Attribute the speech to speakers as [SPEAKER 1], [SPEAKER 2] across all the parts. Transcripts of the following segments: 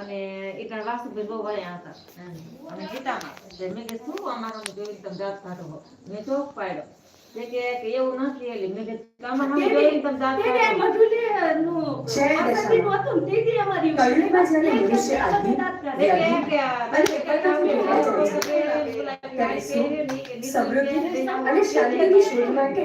[SPEAKER 1] અને ઈટા વાસુભાઈ બહુ વળ્યા હતા. અને ગીતામાં મેં કીધું શું અમારો જોઈને તમે દાંત કાઢો મેં ચોક પાડ્યો. કે કે એવું નથી એલી મેં કીધું તમારે અમે તમે દાંત કાઢો. કે કે કે કે
[SPEAKER 2] સમૃદ્ધિ અને શાંતિની શોધ માટે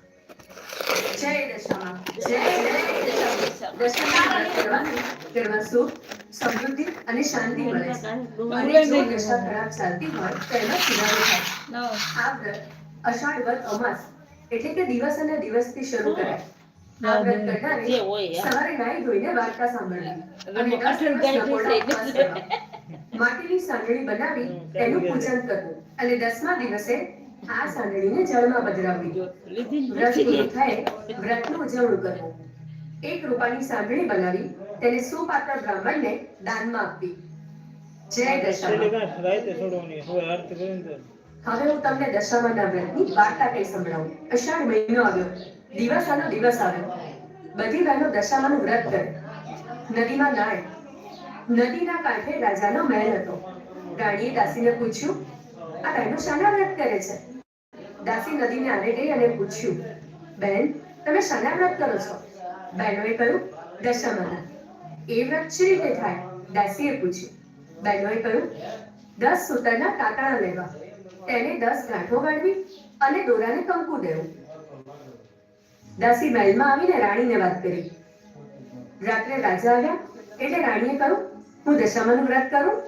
[SPEAKER 3] જય
[SPEAKER 2] દશામાં
[SPEAKER 1] અને હું એવા રમ તોય ન કરું.
[SPEAKER 2] જય જય જય દશામાં દશામાં વ્રત કરવાથી ઘરમાં સુખ સમૃદ્ધિ અને શાંતિ મળે અને જો દશા ખરાબ ચાલતી હોય તો એમાં સુધારો થાય આ વ્રત અષાઢ વદ અમાસ એટલે કે દિવસ અને દિવસથી શરૂ કરાય આ વ્રત કરનારે સવારે નાહી ધોઈને વાર્તા સાંભળવી અને. માટીની સાંકળી બનાવી તેનું પૂજન કરવું અને દસમા દિવસે આ સાંકળીને જળમાં પધરાવવી વ્રત થાય વ્રતનું ઉજવણું કરવું એક રૂપાની સાંકળી બનાવી તેને સુપાત્ર બ્રાહ્મણને દાનમાં આપવી જય દશામાં. હવે હું તમને દશામાના વ્રતની વાર્તા કઈ સંભળાવું. અષાઢ મહિનો આવ્યો. દિવસાનો દિવસ આવ્યો બધી બહેનો દશામાનું વ્રત કરે. નદીમાં નાય. નદીના કાંઠે રાજાનો મહેલ હતો. રાણીએ દાસીને પૂછ્યું આ બહેનો શાના વ્રત કરે છે? દાસી નદીને આને ગઈ અને પૂછ્યું બહેન તમે શાના વ્રત કરો છો? બહેનોએ કહ્યું, દશામાના. એ વ્રત શી રીતે થાય? દાસીએ પૂછ્યું. બહેનોએ કહ્યું, દસ સૂતરના કાંટાણા લેવા. તેને દસ ગાંઠો વાળવી અને દોરાને કંકુ દેવું. દાસી મહેલમાં આવીને રાણીને વાત કરી. રાત્રે રાજા આવ્યા એટલે રાણીએ કહ્યું, હું દશામાનું વ્રત કરું?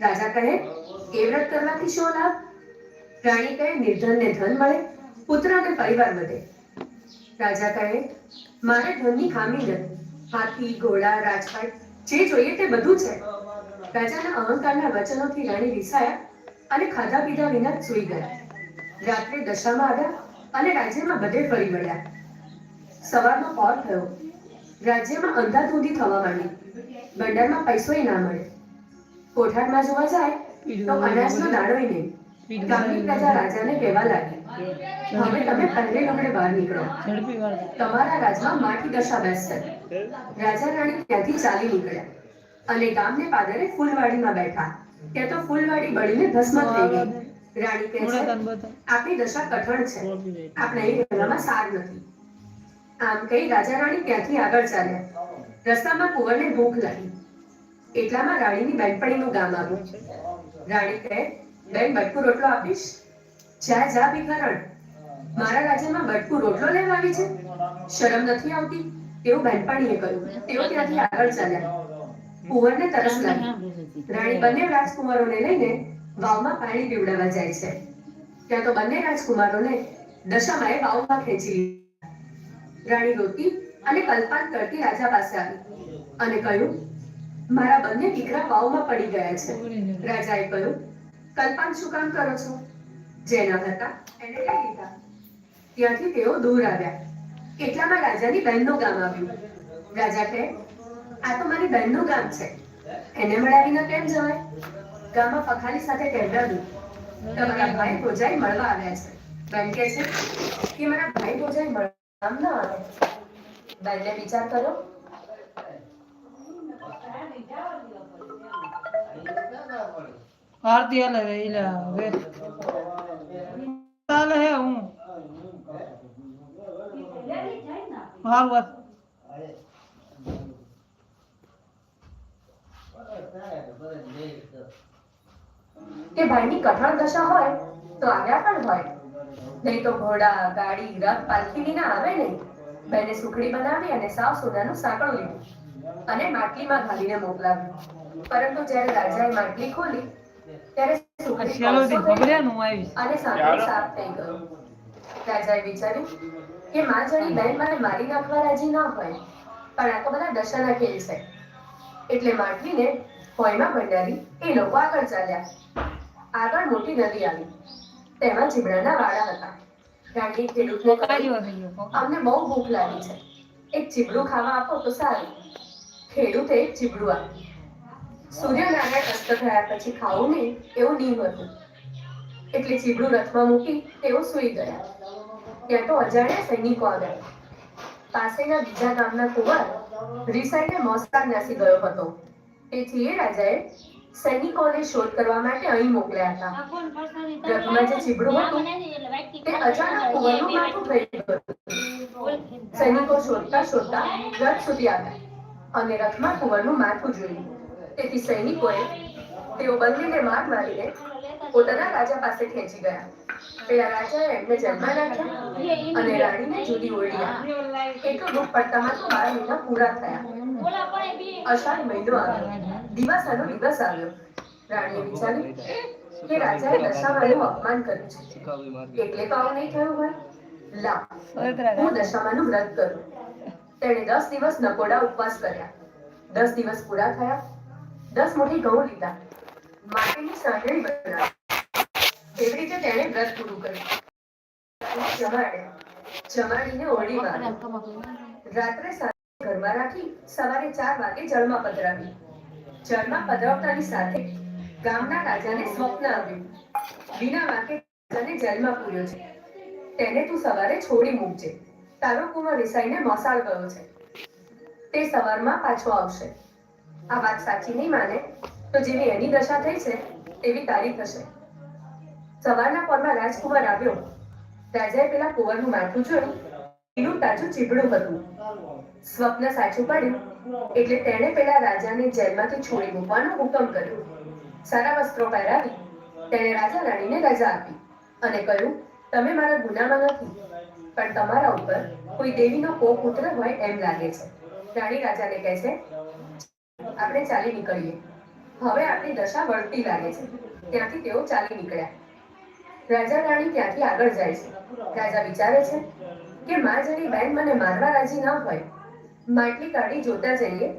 [SPEAKER 2] રાજા કહે, એ વ્રત કરવાથી શું લાભ? રાણી કહે, નિર્ધનને ધન મળે પુત્ર અને પરિવાર વધે. રાજા કહે, મારે ધનની ખામી નથી. હાથી, ઘોડા, રાજપાટ, જે જોઈએ તે બધું છે. રાજાના અહંકારના વચનોથી રાણી રિસાયા અને ખાધા પીધા વિના સૂઈ ગયા. રાત્રે દશામાં આવ્યા અને રાજ્યમાં બધે ફરી વળ્યા. સવારનો પોર થયો. રાજ્યમાં અંધાધૂંધી થવા માંડી. ભંડારમાં પૈસોય ના મળે. કોઠારમાં જોવા જાય તો અનાજનો દાણોય નહીં. ગામની પ્રજા રાજાને કહેવા લાગી હવે તમે પહેરે લમડે બહાર નીકળો. તમારા રાજમાં માટી દશા બેસશે. રાજા રાણી ત્યાંથી ચાલી નીકળ્યા. અને ગામને પાદરે ફૂલવાડીમાં બેઠા. ત્યાં તો ફૂલવાડી બળીને ભસ્મ થઈ ગઈ. રાણી કહે છે આપણી દશા કઠણ છે. આપણે સાર નથી. આમ કહી રાજા રાણી ત્યાંથી આગળ ચાલ્યા. રસ્તામાં કુંવરને ભૂખ લાગી. એટલામાં રાણીની બેનપણીનું ગામ આવ્યું. રાણી કહે બેન બટકું રોટલો આપીશ? જા જા ભિખારણ. મારા રાજ્યમાં બટકું રોટલો લેવા આવી છે? શરમ નથી આવતી? તેવું બહેનપાણીએ કહ્યું. તેઓ ત્યાંથી આગળ ચાલ્યા. કુંવરને તરસ લાગી. રાણી બંને રાજકુમારોને લઈને વાવમાં પાણી પીવડાવવા જાય છે. ત્યાં તો બંને રાજકુમારોને દશામાએ વાવમાં ખેંચી લીધા. રાણી રોતી અને કલ્પાંત કરતી રાજા પાસે આવી અને કહ્યું મારા બંને દીકરા વાવમાં પડી ગયા છે. રાજાએ કહ્યું કલ્પાંત શું કામ કરો છો? જેના હતા એને લઈ લીધા? ત્યાંથી તેઓ દૂર આવ્યા. એટલામાં રાજાની બહેનનું ગામ આવ્યું? રાજા કહે, આ તો મારી બહેનનું ગામ છે. એને મળાવીને કેમ જવાય? ગામમાં પખાલી સાથે કહેવડાવ્યું, તમારા ભાઈ ભોજાઈ મળવા આવ્યા છે. બેન કહે છે, કે મારા ભાઈ ભોજાઈ મળવા ન આવે. બહેને વિચાર કરો
[SPEAKER 4] આરતી હાલે હવે ઈલા હવે હાલે હે હું હાલ વાત
[SPEAKER 2] કે ભાઈની કઠણ દશા હોય તો આવ્યા પણ હોય. નહીં તો ઘોડા, ગાડી, રથ પાલખી વિના આવે નહીં બેને સુખડી બનાવી અને સાવ સોનાનું સાંકળું લીધું. અને માટલીમાં ઘાલીને મોકલાવ્યું. પરંતુ જ્યારે રાજાએ માટલી ખોલી ત્યારે સુખડી
[SPEAKER 4] ભગડ્યાનું આવીશ
[SPEAKER 2] અને સાંકળ સાફ થઈ ગયો. રાજાએ વિચાર્યું કે માં જણી બહેન મને મારી નાખવા રાજી ન હોય પણ આ તો બધા દશાના ખેલ છે. એટલે માટલીને પોયમાં ભંડારી એ લોકો આગળ ચાલ્યા. આગળ મોટી નદી આવી. તેમાં જીબડાના વાડા હતા. રાણી ખેડૂતને કહ્યું, અમને બહુ ભૂખ લાગી છે. એક ચીબડું ખાવા આપો તો સારું. ખેડૂતે ચીબડું આપ્યું. સૂર્યનારાયણ અસ્ત થયા પછી ખાવું નહીં, એવું નિયમ હતું. એટલે ચીબડું રથમાં મૂકી તેઓ સૂઈ ગયા. ત્યાં તો અજાણ્યા સૈનિકો આવ્યા. પાસેના બીજા ગામના કુંવર રીસાઈને મોસ્કાર નાસી ગયો હતો. તેથી એ રાજાએ સૈનિકોને શોધ કરવા માટે અહીં મોકલ્યા હતા. રથમાં જે ચીબડું હતું, તે અચાનક કુંવરનું માથું થઈ સૈનિકો શોધતા શોધતા રથ સુધી આવ્યા અને રથમાં કુંવરનું માથું જોયું. તેથી સૈનિકોએ તેઓ બંનેને માર મારીને પોતાના રાજા પાસે ખેંચી ગયા. પેલા રાજાએ એમને જેલમાં નાખ્યા અને રાણીને જુદી ઓળી આપી. દુઃખ પડતામાં તો બાર મહિના પૂરા થયા. અષાઢ મહિનો આવ્યો. દિવાસાનો દિવસ આવ્યો. રાણીએ વિચાર્યું કે રાજાએ દશામાનું અપમાન કર્યું છે. એટલે તો આવું નહીં થયું હોય. લા હું દશામાનું વ્રત કરું. તેણે દસ દિવસ નકોડા ઉપવાસ કર્યા. દસ દિવસ પૂરા થયા. દસ મુઠી ઘઉં લીધા. માટીની સાંકળી બનાવી. એવી રીતે તેણે વ્રત પૂરું કર્યું? જમાડીને ઓળી. રાત્રે ઘરમાં રાખી સવારે ચાર વાગે જળમાં પધરાવી. જળમાં પધરાવતાની સાથે ગામના રાજાને સ્વપ્ન આવ્યું. વિના વાકે રાજાને જેલમાં પૂર્યો છે. તેને તું સવારે છોડી મૂકજે. તારો કુંવર રિસાઈને મોસાળ ગયો છે. તે સવારમાં પાછો આવશે. આ વાત સાચી નહીં માને? તો જેવી એની દશા થઈ છે, તેવી તારી થશે. સવારના પોરમાં રાજકુમાર આવ્યો. રાજાએ પેલા કુંવરનું માથું જોયું. એનું તાજું ચીબડું હતું. સ્વપ્ન સાચું પડ્યું. એટલે તેણે પેલા રાજાને જેલમાંથી છોડી મૂકવાનો હુકમ કર્યો. સારા વસ્ત્રો પહેરાવી, તેણે રાજા રાણીને રજા આપી અને કહ્યું, તમે મારા ગુનામાં નથી, પણ તમારા ઉપર કોઈ દેવીનો કોપ ઉતર હોય એમ લાગે છે. રાણી રાજાને કહે છે આપણે ચાલી નીકળીએ. હવે આપણી દશા વળતી લાગે છે. ત્યાંથી તેઓ ચાલી નીકળ્યા. રાજા રાણી ત્યાંથી આગળ જાય છે. રાજા વિચારે છે કે માં જેની બેન મને મારવા રાજી ન હોય. માટલી કાઢી જોતા જઈએ.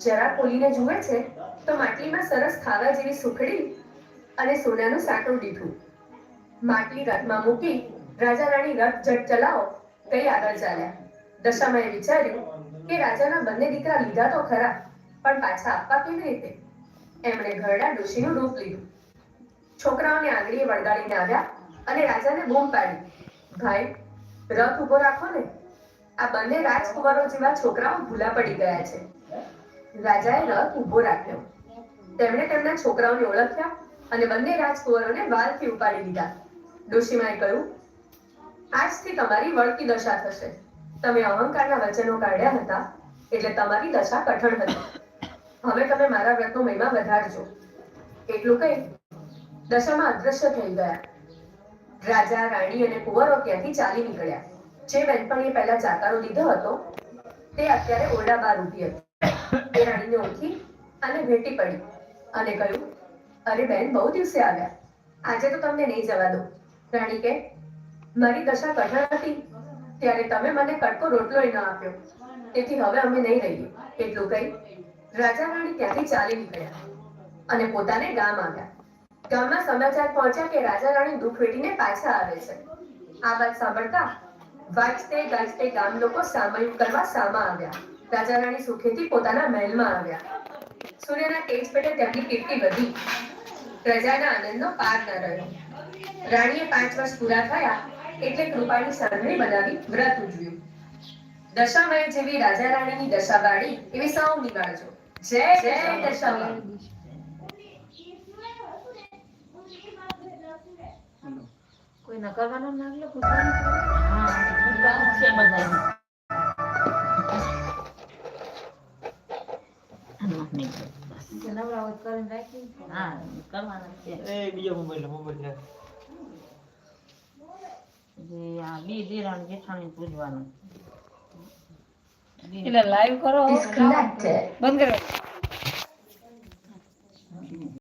[SPEAKER 2] જરા ખોલીને જુએ છે તો માટલીમાં સરસ ખાવા જેવી સુખડી અને સોનાનું સાટું દીધું. માટલી રથમાં મૂકી રાજા રાણી રથ ઝટ ચલાવો કઈ આગળ ચાલ્યા. દશામાએ વિચાર્યું કે રાજાના બંને દીકરા લીધા તો ખરા. પણ પાછા આપવા કેવી રીતે? એમણે ઘરડા ડોશીનું રૂપ લીધું. છોકરાઓને આંગળીએ વળગાડીને આવ્યા અને રાજાને બૂમ પાડી. ભાઈ, રથ ઊભો રાખો ને. આ બંને રાજકુમારો જેવા છોકરાઓ ભૂલા પડી ગયા છે. રાજાએ રથ ઊભો રાખ્યો. તેમણે તેમના છોકરાઓને ઓળખ્યા અને બંને રાજકુંવરોને વાલથી ઉપાડી દીધા. ડોશીમાએ કહ્યું, આજથી તમારી વળતી દશા થશે. તમે અહંકારના વચનો કાઢ્યા હતા, એટલે તમારી દશા કઠણ હતી. હવે તમે મારા વ્રતનો મહિમા વધારજો. એટલું કહી દશામાં અદ્રશ્ય થઈ ગયા. રાજા, રાણી અને કુંવરો ત્યાંથી ચાલી નીકળ્યા. જે બેનપણીએ પહેલા જાકારો લીધો હતો, તે અત્યારે ઓરડા બહાર ઊભી હતી. એ રાણીને ઓળખી અને ભેટી પડી અને કહ્યું, અરે બેન બહુ દિવસે આવ્યા. આજે તો તમને નહીં જવા દો રાણી કે મારી દશા કઠણ હતી. ત્યારે તમે મને કટકો રોટલો ન આપ્યો. તેથી હવે અમે નહીં રહીએ. એટલું કહી રાજા રાણી ત્યાંથી ચાલી નીકળ્યા અને પોતાને ગામ આવ્યા. ગામમાં સમાચાર પહોંચ્યા કે રાજા રાણી દુઃખ વેઠીને પાછા આવે છે. આ વાત સાંભળતા વાજતે ગાજતે ગામ લોકો સામયિક કરવા સામા આવ્યા. રાજા રાણી સુખેથી પોતાના મહેલમાં આવ્યા. સૂર્યના તેજ પેટે તેમની કીર્તિ વધી. પ્રજાના આનંદનો પાર ન રહ્યો. રાણીએ પાંચ વર્ષ પૂરા થયા એટલે કૃપાની સાંભળી બનાવી વ્રત ઉજવ્યું. દશામય જેવી રાજા રાણીની દશા વાળી એવી સૌ નિવાળજો જય જય દશામય
[SPEAKER 1] કોઈને કરવાનો નાગલો પૂછવાનું
[SPEAKER 5] હા. છે બધા
[SPEAKER 1] નવરા કરીને રાખી
[SPEAKER 5] હા કરવાના છે
[SPEAKER 6] એ બીજો મોબાઈલ મોબાઈલ છે
[SPEAKER 5] જે આ બી દેરાણ જેઠાણી પૂજવાનું
[SPEAKER 4] એટલે લાઈવ કરો બંધ કરો.